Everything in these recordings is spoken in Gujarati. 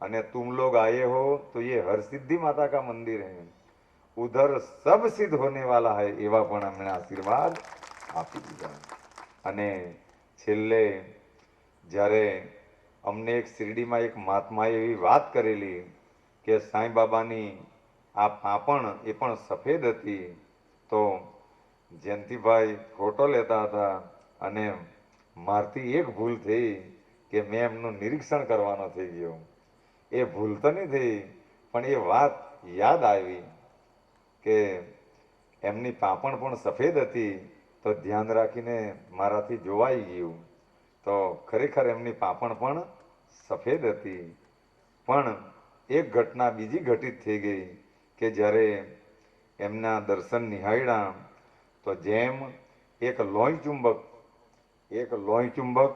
અને तुम लोग आए हो तो ये हर सिद्धि माता का मंदिर है ઉધર સબ સિદ્ધ હોને વાલા હૈ એવા પણ અમને આશીર્વાદ આપી દીધા અને છેલ્લે જ્યારે અમને એક શિરડીમાં એક મહાત્માએ એવી વાત કરેલી કે સાંઈ બાબાની આ પાપણ એ પણ સફેદ હતી તો જયંતિભાઈ ફોટો લેતા હતા અને મારથી એક ભૂલ થઈ કે મેં એમનું નિરીક્ષણ કરવાનો થઈ ગયો એ ભૂલ તો નહીં થઈ, પણ એ વાત યાદ આવી કે એમની પાપણ પણ સફેદ હતી, તો ધ્યાન રાખીને મારાથી જોવાઈ ગયું. તો ખરેખર એમની પાપણ પણ સફેદ હતી. પણ એક ઘટના બીજી ઘટિત થઈ ગઈ કે જ્યારે એમના દર્શન નિહાળ્યા, તો જેમ એક લોહી ચુંબક, એક લોહી ચુંબક,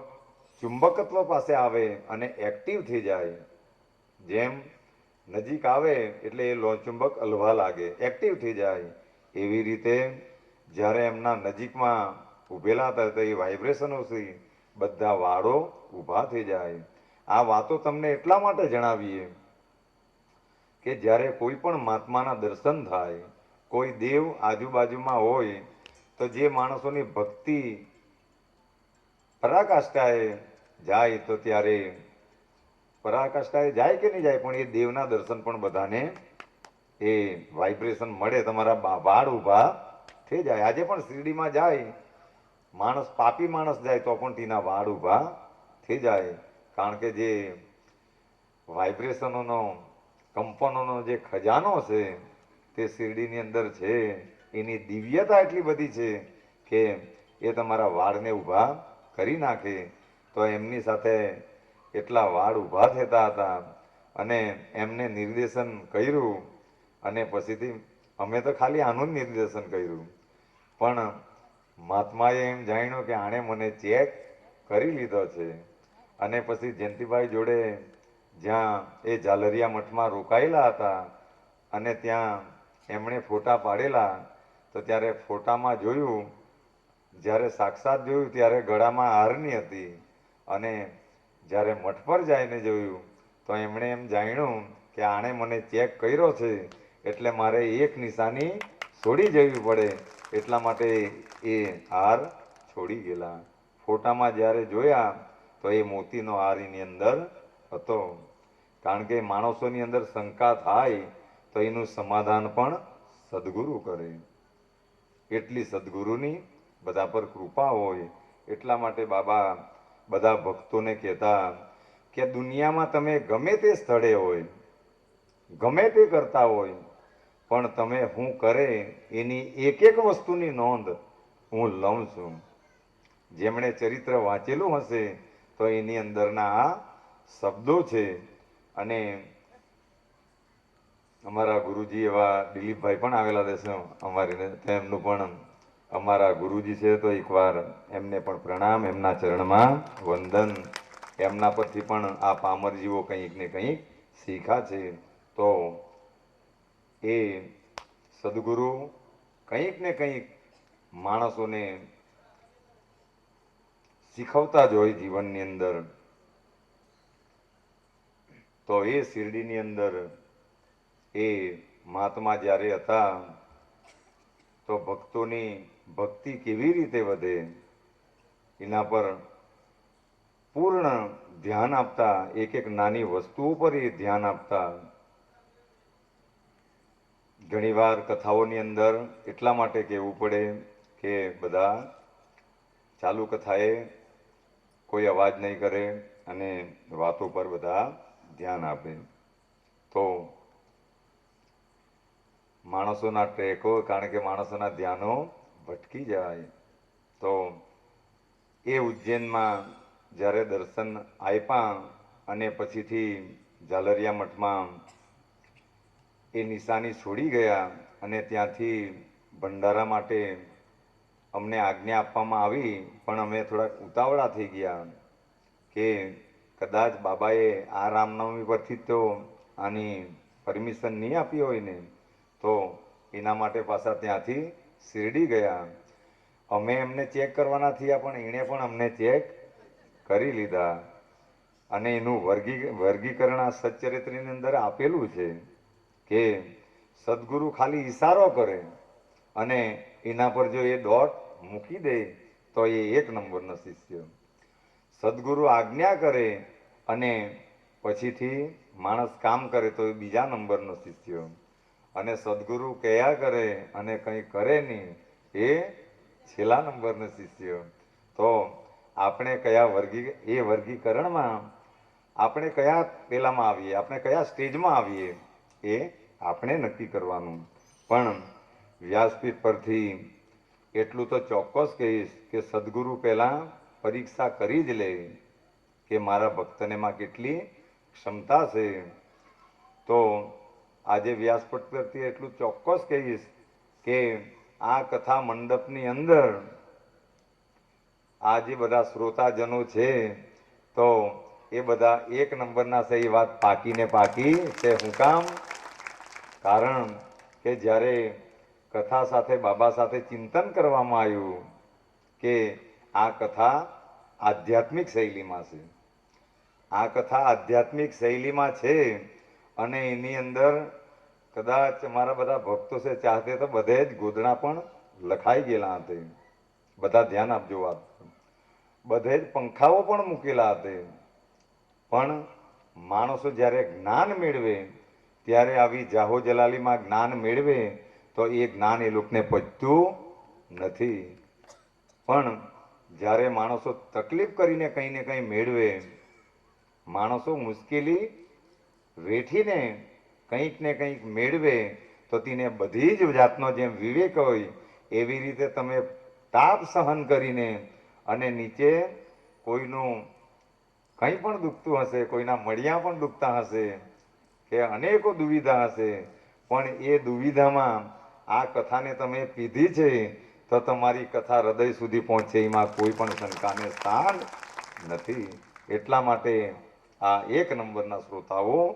ચુંબકત્વ પાસે આવે અને એક્ટિવ થઈ જાય જેમ નજીક આવે એટલે એ લોહ અલવા લાગે એક્ટિવ થઈ જાય. એવી રીતે જ્યારે એમના નજીકમાં ઊભેલા હતા તો એ વાઇબ્રેશનોથી બધા વાળો ઊભા થઈ જાય. આ વાતો તમને એટલા માટે જણાવીએ કે જ્યારે કોઈ પણ મહાત્માના દર્શન થાય, કોઈ દેવ આજુબાજુમાં હોય, તો જે માણસોની ભક્તિ પરાકાષ્ઠાએ જાય, તો ત્યારે પરાકાષ્ઠાએ જાય કે નહીં જાય, પણ એ દેવના દર્શન પણ બધાને એ વાઇબ્રેશન મળે, તમારા વાળ ઊભા થઈ જાય. આજે પણ શિરડીમાં જાય, માણસ, પાપી માણસ જાય, તો પણ તેના વાળ ઊભા થઈ જાય. કારણ કે જે વાઇબ્રેશનોનો કંપનોનો જે ખજાનો છે, તે શિરડીની અંદર છે. એની દિવ્યતા એટલી બધી છે કે એ તમારા વાળને ઊભા કરી નાખે. તો એમની સાથે એટલા વાળ ઊભા થતા હતા અને એમને નિર્દેશન કર્યું અને પછીથી અમે તો ખાલી આનું નિર્દેશન કર્યું. પણ મહાત્માએ એમ જાણ્યું કે આણે મને ચેક કરી લીધો છે અને પછી જયંતિભાઈ જોડે જ્યાં એ ઝાલરિયા મઠમાં રોકાયેલા હતા અને ત્યાં એમણે ફોટા પાડેલા, તો ત્યારે ફોટામાં જોયું, જ્યારે સાક્ષાત જોયું ત્યારે ગળામાં હારની હતી અને જ્યારે મઠ પર જઈને જોયું, તો એમણે એમ જાણ્યું કે આણે મને ચેક કર્યો છે, એટલે મારે એક નિશાની છોડી જવી પડે. એટલા માટે એ હાર છોડી ગયેલા. ફોટામાં જ્યારે જોયા, તો એ મોતીનો હાર એની અંદર હતો. કારણ કે માણસોની અંદર શંકા થાય, તો એનું સમાધાન પણ સદગુરુ કરે. એટલી સદગુરુની બધા પર કૃપા હોય. એટલા માટે બાબા બધા ભક્તોને કહેતા કે દુનિયામાં તમે ગમે તે સ્થળે હોય, ગમે તે કરતા હોય, પણ તમે હું કરે એની એક એક વસ્તુની નોંધ હું લઉં છું. જેમણે ચરિત્ર વાંચેલું હશે તો એની અંદરના આ શબ્દો છે. અને અમારા ગુરુજી એવા દિલીપભાઈ પણ આવેલા રહેશે અમારી તેમનું પણ અમારા ગુરુજી છે તો એકવાર એમને પણ પ્રણામ, એમના ચરણમાં વંદન. એમના પરથી પણ આ પામરજીઓ કંઈક ને કંઈક શીખા છે. તો એ સદગુરુ કંઈક ને કંઈક માણસોને શીખવતા જ હોય જીવનની અંદર. તો એ શિરડીની અંદર એ મહાત્મા જ્યારે હતા તો ભક્તોની ભક્તિ કેવી રીતે વધે, એના પર પૂર્ણ ધ્યાન આપતા, એક એક નાની વસ્તુઓ પર એ ધ્યાન આપતા, ઘણીવાર કથાઓની અંદર એટલા માટે કહેવું પડે કે બધા ચાલુ કથાએ કોઈ અવાજ નહીં કરે અને વાતો પર બધા ધ્યાન આપે. તો માણસોના ટ્રેકો કારણ કે માણસોના ધ્યાનો ભટકી જાય. તો એ ઉજ્જૈનમાં જ્યારે દર્શન આપ્યા અને પછીથી ઝાલરિયા મઠમાં એ નિશાની છોડી ગયા અને ત્યાંથી ભંડારા માટે અમને આજ્ઞા આપવામાં આવી, પણ અમે થોડાક ઉતાવળા થઈ ગયા કે કદાચ બાબાએ આ રામનવમી પરથી તો આની પરમિશન નહીં આપી હોય ને. તો એના માટે પાછા ત્યાંથી શિરડી ગયા. અમે એમને ચેક કરવાના થયા, પણ એણે પણ અમને ચેક કરી લીધા. અને એનું વર્ગી, વર્ગીકરણ આ સચ્ચરિત્રની અંદર આપેલું છે કે સદગુરુ ખાલી ઈશારો કરે અને એના પર જો એ ડોટ મૂકી દે, તો એ એક નંબરનો શિષ્ય. સદગુરુ આજ્ઞા કરે અને પછીથી માણસ કામ કરે તો એ બીજા નંબરનો શિષ્ય. અને સદગુરુ કયા કરે અને કંઈ કરે નહીં, એ છેલ્લા નંબરનો શિષ્ય. તો આપણે કયા વર્ગી, એ વર્ગીકરણમાં આપણે કયા પેલામાં આવીએ, આપણે કયા સ્ટેજમાં આવીએ, એ આપણે નક્કી કરવાનું. પણ વ્યાસપીઠ પરથી એટલું તો ચોક્કસ કહીશ કે સદગુરુ પહેલાં પરીક્ષા કરી જ લે કે મારા ભક્તનેમાં કેટલી ક્ષમતા છે. તો આજે વ્યાસપટ પરથી એટલું ચોક્કસ કહીશ કે આ કથા મંડપની અંદર આ જે બધા શ્રોતાજનો છે, તો એ બધા એક નંબરના સહી વાત પાકીને પાકી છે હું કામ કારણ કે જ્યારે કથા સાથે, બાબા સાથે ચિંતન કરવામાં આવ્યું કે આ કથા આધ્યાત્મિક શૈલીમાં છે. આ કથા આધ્યાત્મિક શૈલીમાં છે અને એની અંદર કદાચ મારા બધા ભક્તો છે, ચાહતે તો બધે જ ગોદડા પણ લખાઈ ગયેલા હતા. બધા ધ્યાન આપજો વાત. બધે જ પંખાઓ પણ મૂકેલા હતા. પણ માણસો જ્યારે જ્ઞાન મેળવે, ત્યારે આવી જાહો જલાલીમાં જ્ઞાન મેળવે, તો એ જ્ઞાન એ લોકોને પચતું નથી. પણ જ્યારે માણસો તકલીફ કરીને કંઈ ને કંઈ મેળવે, માણસો મુશ્કેલી વેઠીને કંઈક ને કંઈક મેળવે, તો તેને બધી જ જાતનો જેમ વિવેક હોય, એવી રીતે તમે તાપ સહન કરીને અને નીચે કોઈનું કંઈ પણ દુખતું હશે, કોઈના મળિયા પણ દુખતા હશે, કે અનેકો દુવિધા હશે, પણ એ દુવિધામાં આ કથાને તમે પીધી છે, તો તમારી કથા હૃદય સુધી પહોંચે, એમાં કોઈ પણ શંકાને સ્થાન નથી. એટલા માટે આ એક નંબરના શ્રોતાઓ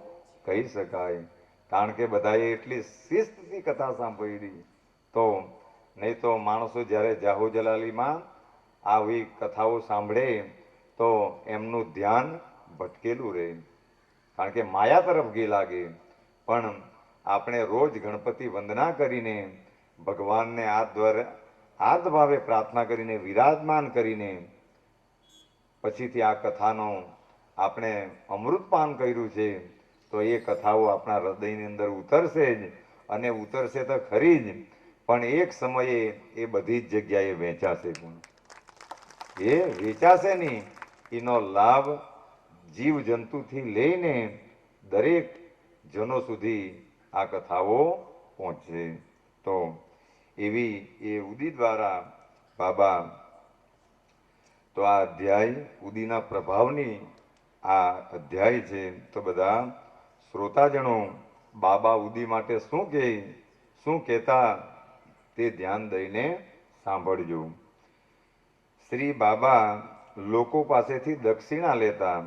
કહી શકાય. કારણ કે બધાએ એટલી શિસ્તથી કથા સાંભળી. તો નહીં તો માણસો જ્યારે જાહો જલાલીમાં આવી કથાઓ સાંભળે, તો એમનું ધ્યાન ભટકેલું રહે. કારણ કે માયા તરફ ગઈ લાગે. પણ આપણે રોજ ગણપતિ વંદના કરીને, ભગવાનને હાથ દ્વારા, હાથ ભાવે પ્રાર્થના કરીને વિરાજમાન કરીને, પછીથી આ કથાનો આપણે અમૃતપાન કર્યું છે, તો એ કથાઓ આપણા હૃદયની અંદર ઉતરશે જ અને ઉતરશે તો ખરી જ. પણ એક સમયે એ બધી જ જગ્યાએ વેચાશે પણ એ વેચાશે નહીં. એનો લાભ જીવ જંતુથી લઈને દરેક જનો સુધી આ કથાઓ પહોંચશે. તો એવી એ ઉદી દ્વારા બાબા, તો આ અધ્યાય ઉદીના પ્રભાવની આ અધ્યાય છે, તો બધા શ્રોતાજનો બાબા ઉદી માટે શું કહે શું કહેતા તે ધ્યાન દઈને સાંભળજો. શ્રી બાબા લોકો પાસેથી દક્ષિણા લેતા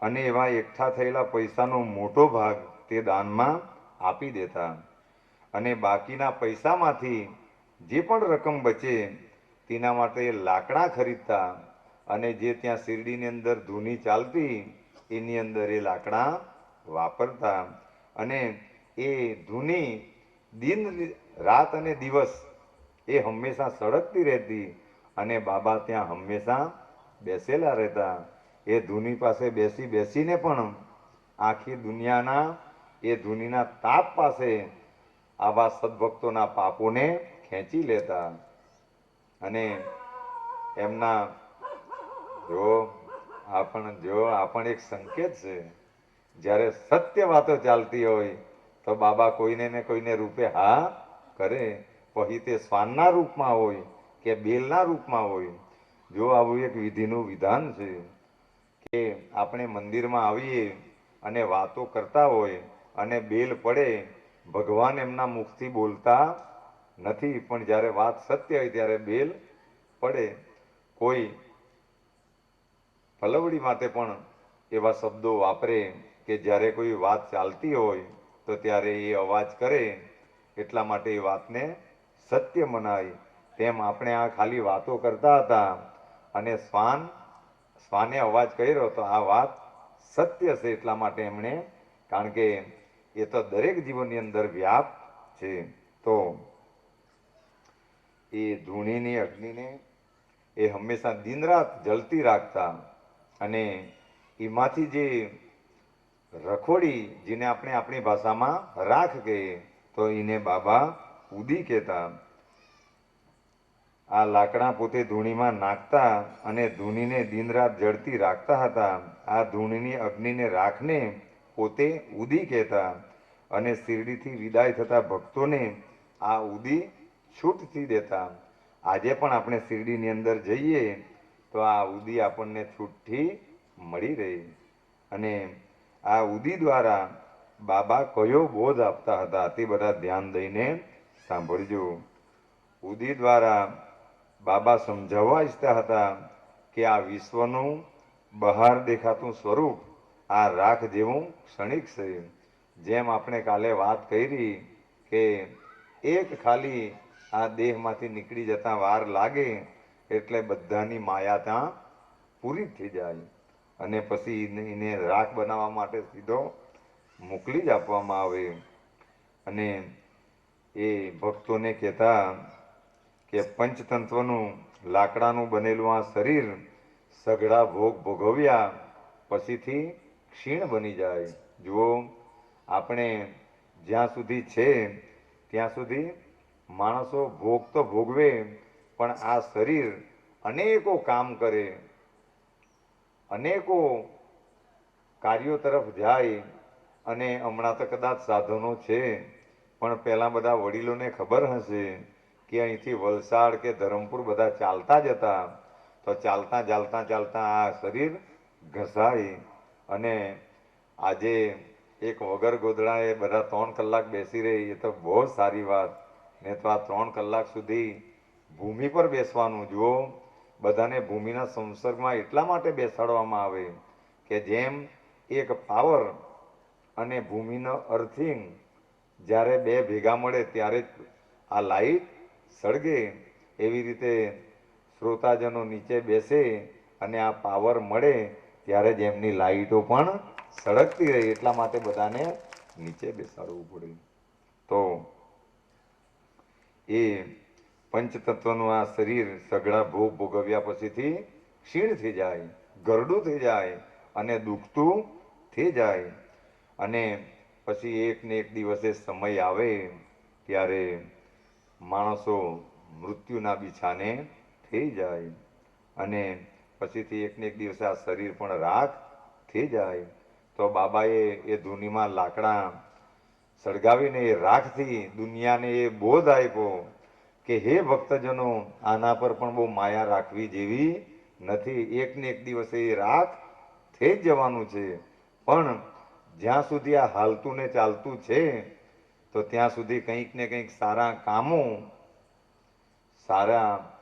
અને એવા એકઠા થયેલા પૈસાનો મોટો ભાગ તે દાનમાં આપી દેતા અને બાકીના પૈસામાંથી જે પણ રકમ બચે તેના માટે લાકડા ખરીદતા અને જે ત્યાં શિરડીની અંદર ધૂની ચાલતી, એની અંદર એ લાકડા વાપરતા. અને એ ધૂની દિન રાત અને દિવસ એ હંમેશા સળગતી રહેતી અને બાબા ત્યાં હંમેશા બેસેલા રહેતા. એ ધૂની પાસે બેસી બેસીને પણ આખી દુનિયાના, એ ધૂનીના તાપ પાસે આવા સદભક્તોના પાપોને ખેંચી લેતા. અને એમના જો આપણ જો આપણ એક સંકેત છે, જ્યારે સત્ય વાતો ચાલતી હોય, તો બાબા કોઈને ને કોઈને રૂપે હા કરે, પછી તે શ્વાનના રૂપમાં હોય કે બેલના રૂપમાં હોય. જો આવું એક વિધિનું વિધાન છે કે આપણે મંદિરમાં આવીએ અને વાતો કરતા હોય અને બેલ પડે, ભગવાન એમના મુખથી બોલતા નથી, પણ જ્યારે વાત સત્ય હોય ત્યારે બેલ પડે. કોઈ પલવડી માટે પણ એવા શબ્દો વાપરે કે જ્યારે કોઈ વાત ચાલતી હોય, તો ત્યારે એ અવાજ કરે એટલા માટે એ વાતને સત્ય મનાય. તેમ આપણે આ ખાલી વાતો કરતા હતા અને શ્વાન, શ્વાને અવાજ કર્યો તો આ વાત સત્ય છે એટલા માટે એમણે, કારણ કે એ તો દરેક જીવનની અંદર વ્યાપ છે. તો એ ધૂણીની અગ્નિને એ હંમેશા દિન રાત જલતી રાખતા અને એમાંથી જે રખોડી જેને આપણે આપણી ભાષામાં રાખ કહીએ, તો એને બાબા ઉદી કહેતા. આ લાકડા પોતે ધૂણીમાં નાખતા અને ધૂણીને દિન રાત જળતી રાખતા હતા. આ ધૂણીની અગ્નિને રાખને પોતે ઉદી કહેતા અને શિરડીથી વિદાય થતા ભક્તોને આ ઉદી છૂટથી દેતા. આજે પણ આપણે શિરડીની અંદર જઈએ તો આ ઉદી આપણને છૂટથી મળી રહી. અને આ ઉદી દ્વારા બાબા કયો બોધ આપતા હતા તે બધા ધ્યાન દઈને સાંભળજો. ઉદી દ્વારા બાબા સમજાવવા ઈચ્છતા હતા કે આ વિશ્વનું બહાર દેખાતું સ્વરૂપ આ રાખ જેવું ક્ષણિક છે. જેમ આપણે કાલે વાત કરી કે એક ખાલી આ દેહમાંથી નીકળી જતા વાર લાગે એટલે બધાની માયા ત્યાં પૂરી થઈ જાય. અને પછી એને રાખ બનાવવા માટે સીધો મોકલી જ આપવામાં આવે. અને એ ભક્તોને કહેતા કે પંચતંત્રનું લાકડાનું બનેલું આ શરીર સઘળા ભોગ ભોગવ્યા પછીથી ક્ષીણ બની જાય. જુઓ, આપણે જ્યાં સુધી છે, ત્યાં સુધી માણસો ભોગ તો ભોગવે પણ આ શરીર અનેકો કામ કરે, અનેકો કાર્યો તરફ જાય અને હમણાં તો કદાચ સાધનો છે, પણ પહેલાં બધા વડીલોને ખબર હશે કે અહીંથી વલસાડ કે ધરમપુર બધા ચાલતા જ હતા. તો ચાલતા ચાલતા ચાલતા આ શરીર ઘસાય અને આજે એક વગર ગોદડાએ બધા ત્રણ કલાક બેસી રહી, એ તો બહુ સારી વાત. ને તો આ ત્રણ કલાક સુધી ભૂમિ પર બેસવાનું જુઓ. બધાને ભૂમિના સંસર્ગમાં એટલા માટે બેસાડવામાં આવે કે જેમ એક પાવર અને ભૂમિનો અર્થિંગ જ્યારે બે ભેગા મળે ત્યારે જ આ લાઈટ સળગે એવી રીતે શ્રોતાજનો નીચે બેસે અને આ પાવર મળે ત્યારે જ એમની લાઈટો પણ સળગતી રહે એટલા માટે બધાને નીચે બેસાડવું પડે. તો એ પંચતત્વનું આ શરીર સઘળા ભોગ ભોગવ્યા પછીથી ક્ષીણ થઈ જાય, ગરડું થઈ જાય અને દુખતું થઈ જાય. અને પછી એક ને એક દિવસે સમય આવે ત્યારે માણસો મૃત્યુના બિછાને થઈ જાય અને પછીથી એક ને એક દિવસે આ શરીર પણ રાખ થઈ જાય. તો બાબાએ એ ધૂનીમાં લાકડા સળગાવીને એ રાખથી દુનિયાને એ બોધ આપ્યો કે હે ભક્તજનો, આના પર પણ બહુ માયા રાખવી જેવી નથી. એક ને એક દિવસે એ રાખ થઈ જ જવાનું છે. પણ જ્યાં સુધી આ હાલતું ને ચાલતું છે, તો ત્યાં સુધી કંઈક ને કંઈક સારા કામો, સારા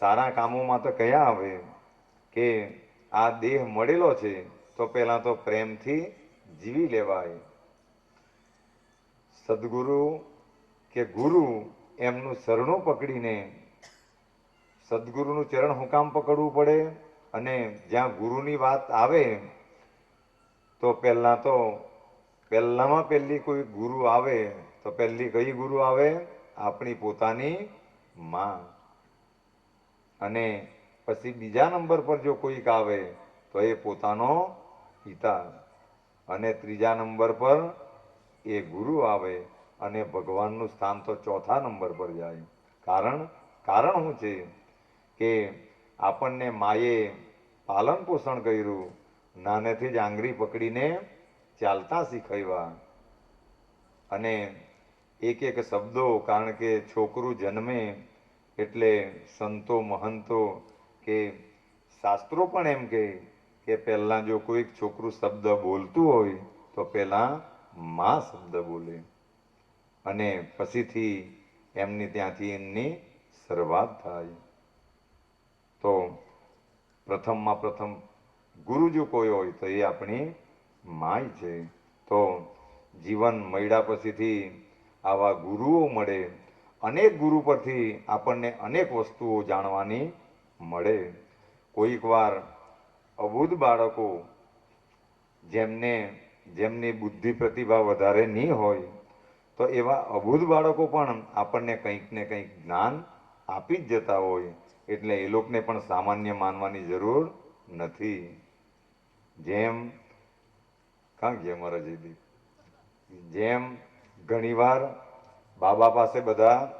સારા કામોમાં તો કયા આવે? કે આ દેહ મળેલો છે, તો પહેલા તો પ્રેમથી જીવી લેવાય. સદગુરુ કે ગુરુ એમનું સરણું પકડીને સદગુરુનું ચરણ હું કામ પકડવું પડે અને જ્યાં ગુરુની વાત આવે, તો પહેલા તો પહેલામાં પહેલી કોઈ ગુરુ આવે, તો પહેલી કઈ ગુરુ આવે? આપણી પોતાની માં. અને પછી બીજા નંબર પર જો કોઈક આવે, તો એ પોતાનો પિતા. અને ત્રીજા નંબર પર એ ગુરુ આવે. અને ભગવાનનું સ્થાન તો ચોથા નંબર પર જાય. કારણ કારણ શું છે? કે આપણને માએ પાલન પોષણ કર્યું, નાનેથી જ આંગળી પકડીને ચાલતા શીખવ્યા. અને એક એક શબ્દો, કારણ કે છોકરું જન્મે એટલે સંતો, મહંતો કે શાસ્ત્રો પણ એમ કહે કે પહેલા જો કોઈક છોકરું શબ્દ બોલતું હોય, તો પહેલા મા શબ્દ બોલે. અને પછીથી એમની ત્યાંથી એમની શરૂઆત થાય. તો પ્રથમમાં પ્રથમ ગુરુ જો કોઈ હોય તો એ આપણી માય છે. તો જીવન મળ્યા પછીથી આવા ગુરુઓ મળે. અનેક ગુરુ પરથી આપણને અનેક વસ્તુઓ જાણવાની મળે. કોઈક વાર અબુધ બાળકો જેમને, જેમની બુદ્ધિ પ્રતિભા વધારે નહીં હોય તો એવા અબૂધ બાળકો પણ આપણને કંઈક ને કંઈક જ્ઞાન આપી જ જતા હોય. એટલે એ લોકોને પણ સામાન્ય માનવાની જરૂર નથી. જેમ, કાં ગયા મારા જેમ ઘણીવાર બાબા પાસે બધા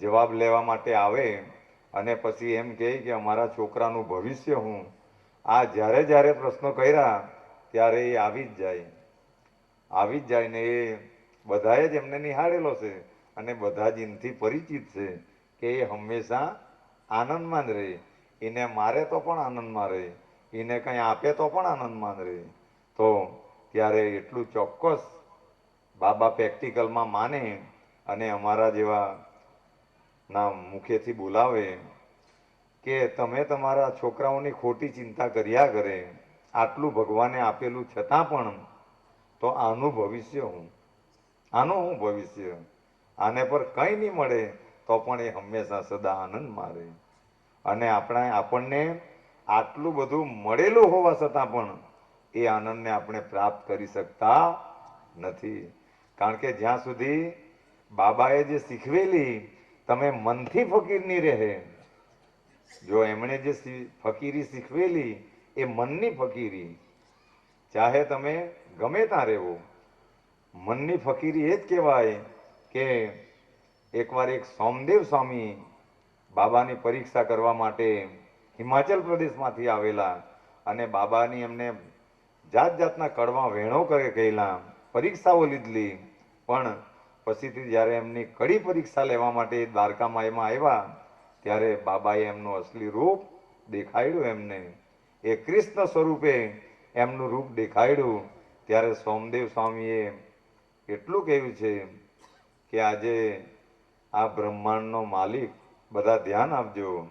જવાબ લેવા માટે આવે અને પછી એમ કહે કે અમારા છોકરાનું ભવિષ્ય હું આ જ્યારે જ્યારે પ્રશ્નો કર્યા ત્યારે એ આવી જ જાય. આવી જ જાય ને એ બધાએ જ એમને નિહાળેલો છે અને બધા જ એનથી પરિચિત છે કે એ હંમેશા આનંદમાં જ રહે. એને મારે તો પણ આનંદમાં રહે. એને કંઈ આપે તો પણ આનંદમાં રહે. તો ત્યારે એટલું ચોક્કસ બાબા પ્રેક્ટિકલમાં માને અને અમારા જેવા ના મુખેથી બોલાવે કે તમે તમારા છોકરાઓની ખોટી ચિંતા કર્યા કરે, આટલું ભગવાને આપેલું છતાં પણ તો આનું ભવિષ્ય હું આનું હું ભવિષ્ય? આને પર કંઈ નહીં મળે, તો પણ એ હંમેશા સદા આનંદ મારે. અને આપણા આપણને આટલું બધું મળેલું હોવા છતાં પણ એ આનંદને આપણે પ્રાપ્ત કરી શકતા નથી. કારણ કે જ્યાં સુધી બાબાએ જે શીખવેલી, તમે મનથી ફકીર નહીં રહે. જો એમણે જે ફકીરી શીખવેલી, એ મનની ફકીરી. ચાહે તમે ગમે ત્યાં રહેવો. મનની ફકીરી એ જ કહેવાય કે એકવાર એક સોમદેવ સ્વામી બાબાની પરીક્ષા કરવા માટે હિમાચલ પ્રદેશમાંથી આવેલા અને બાબાની એમને જાત જાતના કડવા વેણો કરે કહેલા, પરીક્ષાઓ લીધલી. પણ પછીથી જ્યારે એમની કડી પરીક્ષા લેવા માટે દ્વારકામાં એમાં આવ્યા, ત્યારે બાબાએ એમનું અસલી રૂપ દેખાડ્યું એમને. એ કૃષ્ણ સ્વરૂપે એમનું રૂપ દેખાડ્યું. ત્યારે સોમદેવ સ્વામીએ એટલું કેવી છે કે આજે આ બ્રહ્માંડનો માલિક, બધા ધ્યાન આપજો.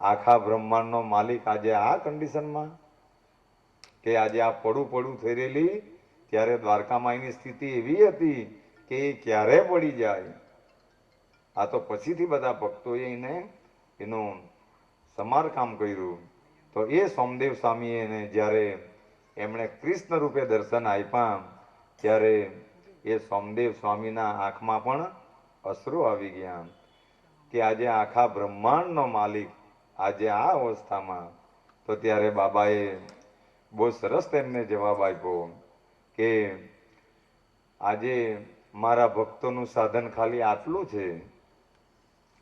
આખા બ્રહ્માંડનો માલિક આજે આ કન્ડિશનમાં કે આજે આ પડું પડું થઈ રહેલી ત્યારે દ્વારકામાં એની સ્થિતિ એવી હતી કે એ ક્યારે પડી જાય? આ તો પછીથી બધા ભક્તોએ એને એનું સમારકામ કર્યું. તો એ સોમદેવ સ્વામીએ એને જ્યારે એમણે કૃષ્ણ રૂપે દર્શન આપ્યા, ત્યારે એ સોમદેવ સ્વામીના આંખમાં પણ અશ્રુ આવી ગયા. કે આજે આખા બ્રહ્માંડનો માલિક આજે આ અવસ્થામાં. તો ત્યારે બાબાએ બહુ સરસ તેમને જવાબ આપ્યો કે આજે મારા ભક્તોનું સાધન ખાલી આટલું છે.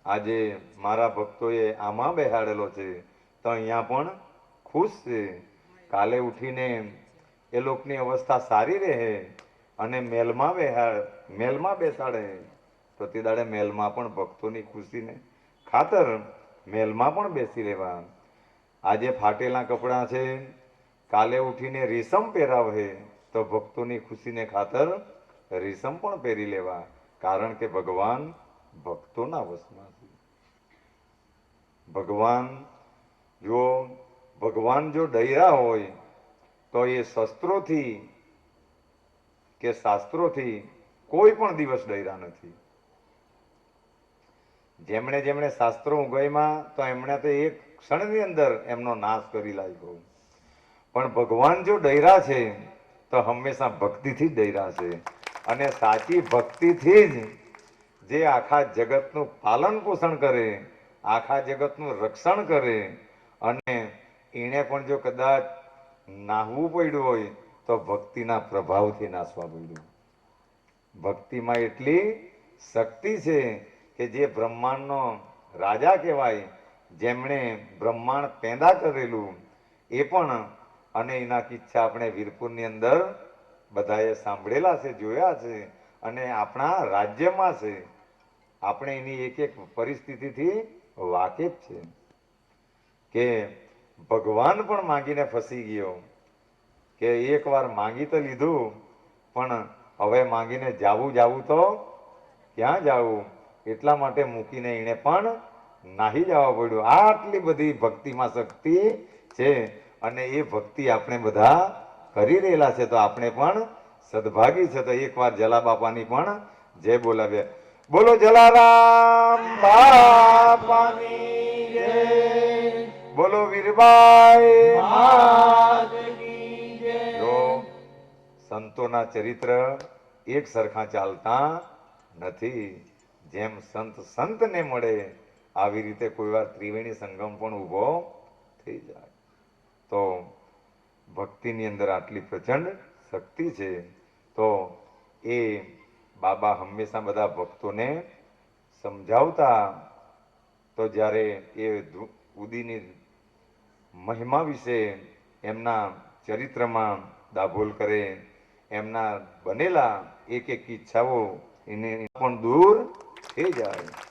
આજે મારા ભક્તોએ આમાં બેહાડેલો છે. તો અહીંયા પણ ખુશ છે. કાલે ઉઠીને એ લોકોની અવસ્થા સારી રહે. અને મેલમાં બેહાડ, મેલમાં બેસાડે. તો તે દાડે મેલમાં પણ ભક્તોની ખુશીને ખાતર મેલમાં પણ બેસી રહેવા આજે ફાટેલા કપડાં છે, કાલે ઉઠીને રેશમ પહેરાવે, તો ભક્તોની ખુશીને ખાતર રેશમ પણ પહેરી લેવા, કારણ કે ભગવાન ભક્તોના વશમાં છે. ભગવાન જો ભગવાન જો ડૈરા હોય, તો એ શસ્ત્રોથી કે શાસ્ત્રોથી કોઈ પણ દિવસ ડૈરા નથી. જેમણે જેમણે શાસ્ત્રો ઉગાઈમાં તો એમણે તો એક ક્ષણની અંદર એમનો નાશ કરી લાગ્યો. પણ ભગવાન જો ડૈરા છે, તો હંમેશા ભક્તિથી જ ડૈરા છે. અને સાચી ભક્તિથી જ જે આખા જગતનું પાલન પોષણ કરે, આખા જગતનું રક્ષણ કરે, અને એણે પણ જો કદાચ નાહવું પડ્યું હોય તો ભક્તિના પ્રભાવથી નાસવા પડ્યું ભક્તિમાં એટલી શક્તિ છે કે જે બ્રહ્માંડનો રાજા કહેવાય, જેમણે બ્રહ્માંડ પેદા કરેલું, એ પણ અને એના કિસ્સા આપણે વીરપુરની અંદર બધાએ સાંભળેલા છે, જોયા છે અને આપણા રાજ્યમાં છે. આપણે એની એક એક પરિસ્થિતિથી વાકેફ છે. કે ભગવાન પણ માંગીને ફસી ગયો. કે એકવાર માંગી તો લીધું, પણ હવે માંગીને જાવું જાવું તો ક્યાં જાવું? એટલા માટે મૂકીને એણે પણ નાહી જવા પડ્યું. આટલી બધી ભક્તિમાં શક્તિ છે અને એ ભક્તિ આપણે બધા કરી રહેલા છે, તો આપણે પણ સદભાગી છે. તો એકવાર જલા બાપાની પણ જય બોલાવે બોલો, જલારામ બાપાની બોલો વીરબાઈ સંતોના ચરિત્ર એક સરખા ચાલતા નથી. જેમ સંત સંતને મળે, આવી રીતે કોઈ વાર ત્રિવેણી સંગમ પણ ઊભો થઈ જાય. તો ભક્તિની અંદર આટલી પ્રચંડ શક્તિ છે, તો એ બાબા હંમેશા બધા ભક્તોને સમજાવતા, તો જ્યારે એ ઉદીની મહિમા વિશે એમના ચરિત્રમાં દાભોલ કરે એમના બનેલા એક એક ઈચ્છાઓ એને પણ દૂર થઈ જાય.